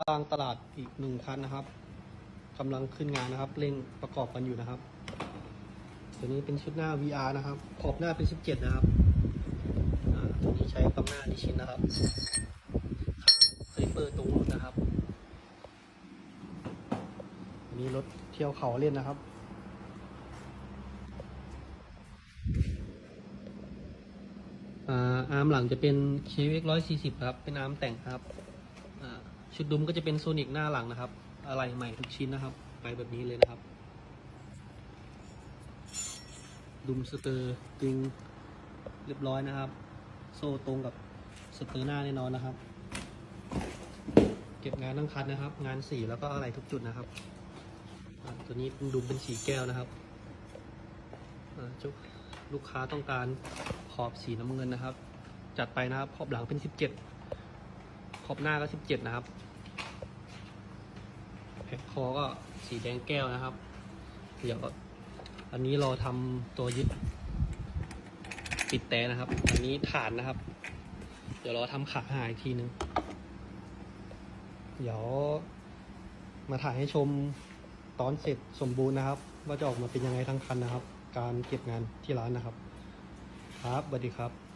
กลางตลาดอีกหนึ่งคันนะครับกำลังขึ้นงานนะครับเร่งประกอบกันอยู่นะครับ ตัวนี้เป็นชุดหน้า VR นะครับ ขอบหน้าเป็น 17 นะครับอ่าตัวนี้ใช้ปั๊มหน้าดิชินนะครับขาไซเปอร์ตรงรุ่นนะครับอันนี้รถเที่ยวเขาเล่นนะครับอ่าอาร์มหลังจะเป็น KX 140ครับ เป็นอาร์มแต่งครับอ่า ชุดดุมก็จะเป็นโซนิกหน้าหลังนะครับ อะไรใหม่ทุกชิ้นนะครับ ไปแบบนี้เลยนะครับ ดุมสเตอร์กึงเรียบร้อยนะครับ โซ่ตรงกับสเตอร์หน้าแน่นอนนะครับ เก็บงานทั้งคันนะครับ งานสีแล้วก็อะไรทุกจุดนะครับ ตัวนี้เป็นดุมเป็นสีแก้วนะครับจุกลูกค้าต้องการขอบสีน้ำเงินนะครับ จัดไปนะครับขอบหลังเป็น 17 ขอบหน้าก็17นะครับแพ็คคอก็สีแดงแก้วนะครับ เดี๋ยวอันนี้เราทำตัวยึดปิดแต่นะครับ อันนี้ฐานนะครับ เดี๋ยวเราทำขาหายอีกทีนึง เดี๋ยวมาถ่ายให้ชมตอนเสร็จสมบูรณ์นะครับ ว่าจะออกมาเป็นยังไงทั้งคันนะครับ การเก็บงานที่ร้านนะครับ ครับสวัสดีครับ